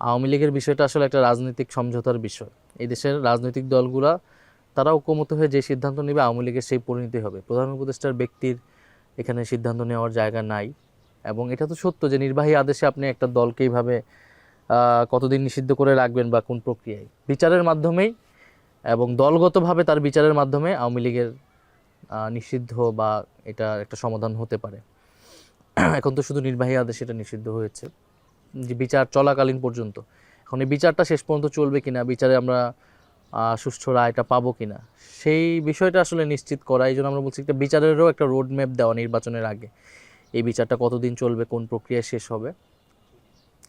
আওয়ামী লীগের বিষয়টা আসলে একটা রাজনৈতিক সমঝোতার বিষয়। এই দেশের রাজনৈতিক দলগুলা, তারা ঐক্যমত হয়ে যে সিদ্ধান্ত নেবে আওয়ামী লীগের সেই পরিণতি হবে। প্রধান উপদেষ্টার ব্যক্তির এখানে সিদ্ধান্ত নেওয়ার জায়গা নাই। এবং এটা তো সত্য যে নির্বাহী আদেশে আপনি একটা দলকে এইভাবে কতদিন নিষিদ্ধ করে রাখবেন বা কোন প্রক্রিয়ায়? বিচারের মাধ্যমেই এবং দলগতভাবে তার বিচারের মাধ্যমে আওয়ামী লীগের নিষিদ্ধ বা এটা একটা সমাধান হতে পারে। এখন তো শুধু নির্বাহী আদেশে এটা নিষিদ্ধ হয়েছে। যে বিচার চলাকালীন পর্যন্ত। এখন এই বিচারটা শেষ পর্যন্ত চলবে কিনা, বিচারে আমরা সুষ্ঠু রায়টা পাবো কিনা, সেই বিষয়টা আসলে নিশ্চিত করা এই জন্য আমরা বলছি একটা বিচারেরও একটা রোড ম্যাপ দেওয়া নির্বাচনের আগে, এই বিচারটা কতদিন চলবে, কোন প্রক্রিয়া শেষ হবে।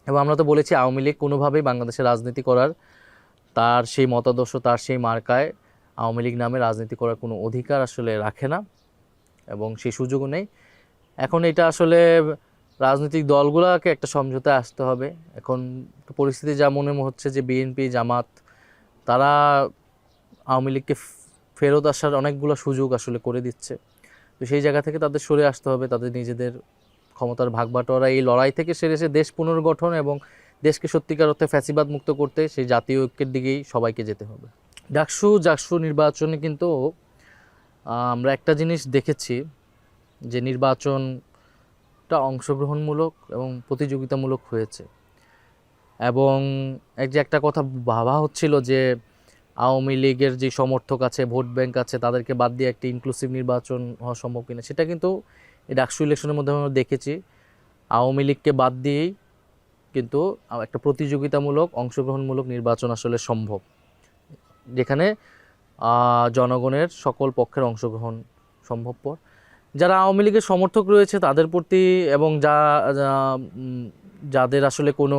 এবং আমরা তো বলেছি, আওয়ামী লীগ কোনোভাবেই বাংলাদেশে রাজনীতি করার তার সেই মতাদর্শ, তার সেই মার্কায় আওয়ামী লীগ নামে রাজনীতি করার কোনো অধিকার আসলে রাখে না, এবং সেই সুযোগও নেই। এখন এটা আসলে রাজনৈতিক দলগুলোকে একটা সমঝোতায় আসতে হবে। এখন পরিস্থিতি যা মনে হচ্ছে যে বিএনপি জামাত, তারা আওয়ামী লীগকে ফেরত আসার অনেকগুলো সুযোগ আসলে করে দিচ্ছে। তো সেই জায়গা থেকে তাদের সরে আসতে হবে, তাদের নিজেদের ক্ষমতার ভাগ বাটোয়ারা এই লড়াই থেকে সেরে এসে দেশ পুনর্গঠন এবং দেশকে সত্যিকার অর্থে ফ্যাসিবাদ মুক্ত করতে সেই জাতীয় ঐক্যের দিকেই সবাইকে যেতে হবে। ডাকসু, জাকসু নির্বাচনে কিন্তু আমরা একটা জিনিস দেখেছি যে নির্বাচনটা অংশগ্রহণমূলক এবং প্রতিযোগিতামূলক হয়েছে। এবং এক যে একটা কথা ভাবা হচ্ছিল যে আওয়ামী লীগের যে সমর্থক আছে, ভোট ব্যাংক আছে, তাদেরকে বাদ দিয়ে একটি ইনক্লুসিভ নির্বাচন হওয়া সম্ভব কিনা, সেটা কিন্তু এই ডাকসু ইলেকশনের মধ্যে আমরা দেখেছি। আওয়ামী লীগকে বাদ দিয়েই কিন্তু একটা প্রতিযোগিতামূলক, অংশগ্রহণমূলক নির্বাচন আসলে সম্ভব। যেখানে জনগণের সকল পক্ষের অংশগ্রহণ সম্ভবপর। যারা আওয়ামী লীগের সমর্থক রয়েছে তাদের প্রতি এবং যা যাদের আসলে কোনো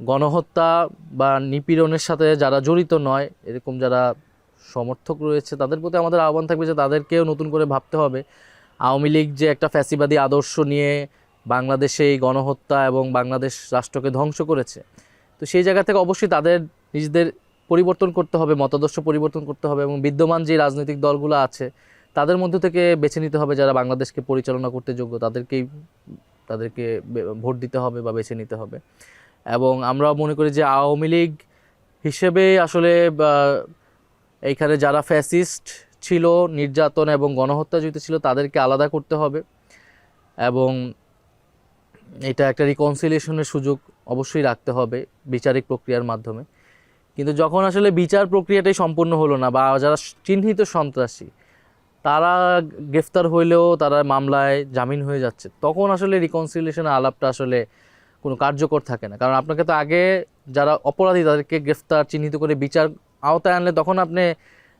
গণহত্যা বা নিপীড়নের সাথে যারা জড়িত নয়, এরকম যারা সমর্থক রয়েছে তাদের প্রতি আমাদের আহ্বান থাকবে যে তাদেরকেও নতুন করে ভাবতে হবে। আওয়ামী লীগ যে একটা ফ্যাসিবাদী আদর্শ নিয়ে বাংলাদেশে এই গণহত্যা এবং বাংলাদেশ রাষ্ট্রকে ধ্বংস করেছে, তো সেই জায়গা থেকে অবশ্যই তাদের নিজেদের পরিবর্তন করতে হবে, মতাদর্শ পরিবর্তন করতে হবে এবং বিদ্যমান যে রাজনৈতিক দলগুলো আছে তাদের মধ্য থেকে বেছে নিতে হবে যারা বাংলাদেশকে পরিচালনা করতে যোগ্য, তাদেরকেই, তাদেরকে ভোট দিতে হবে বা বেছে নিতে হবে। এবং আমরা মনে করি যে আওয়ামী লীগ হিসেবে আসলে এইখানে যারা ফ্যাসিস্ট ছিল, নির্যাতন এবং গণহত্যা জড়িত ছিল, তাদেরকে আলাদা করতে হবে। এবং এটা একটা রিকনসিলিয়েশনের সুযোগ অবশ্যই রাখতে হবে বিচারিক প্রক্রিয়ার মাধ্যমে। কিন্তু যখন আসলে বিচার প্রক্রিয়াটাই সম্পূর্ণ হলো না, বা যারা চিহ্নিত সন্ত্রাসী তারা গ্রেফতার হইলেও তারা মামলায় জামিন হয়ে যাচ্ছে। তখন আসলে রিকনসিলিয়েশনের আলাপটা আসলে কোনো কার্যকর থাকে না। কারণ আপনাকে তো আগে যারা অপরাধী তাদেরকে গ্রেফতার চিহ্নিত করে বিচার আওতায় আনলে তখন আপনি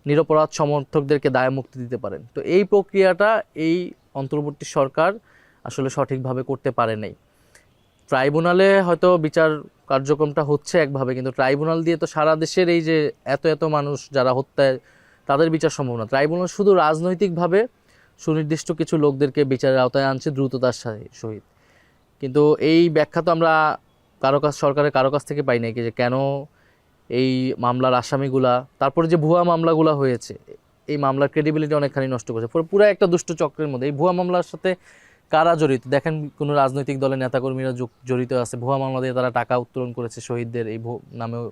নিরপরাধ সমর্থকদেরকে দায় মুক্তি দিতে পারেন। তো এই প্রক্রিয়াটা এই অন্তর্বর্তী সরকার আসলে সঠিকভাবে করতে পারে নাই। ট্রাইব্যুনালে হয়তো বিচার কার্যক্রমটা হচ্ছে একভাবে, কিন্তু ট্রাইব্যুনাল দিয়ে তো সারা দেশের এই যে এত এত মানুষ যারা হত্যায় তাদের বিচার সম্ভব না। ট্রাইব্যুনাল শুধু রাজনৈতিকভাবে সুনির্দিষ্ট কিছু লোকদেরকে বিচারের আওতায় আনছে দ্রুততার সহিত। কিন্তু এই ব্যাখ্যা তো আমরা কারও কাছ, সরকারের কারও কাছ থেকে পাই নাই যে কেন এই মামলার আসামিগুলা, তারপরে যে ভুয়া মামলাগুলা হয়েছে, এই মামলার ক্রেডিবিলিটি অনেকখানি নষ্ট করেছে। পুরো একটা দুষ্ট চক্রের মধ্যে। এই ভুয়া মামলার সাথে কারা জড়িত? দেখেন কোনো রাজনৈতিক দলের নেতাকর্মীরা জড়িত আছে। ভুয়া মামলা দিয়ে তারা টাকা উত্তোলন করেছে শহীদদের, এই নামেও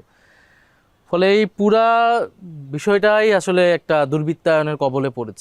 ফলে এই পুরা বিষয়টাই আসলে একটা দুর্বৃত্তায়নের কবলে পড়েছে।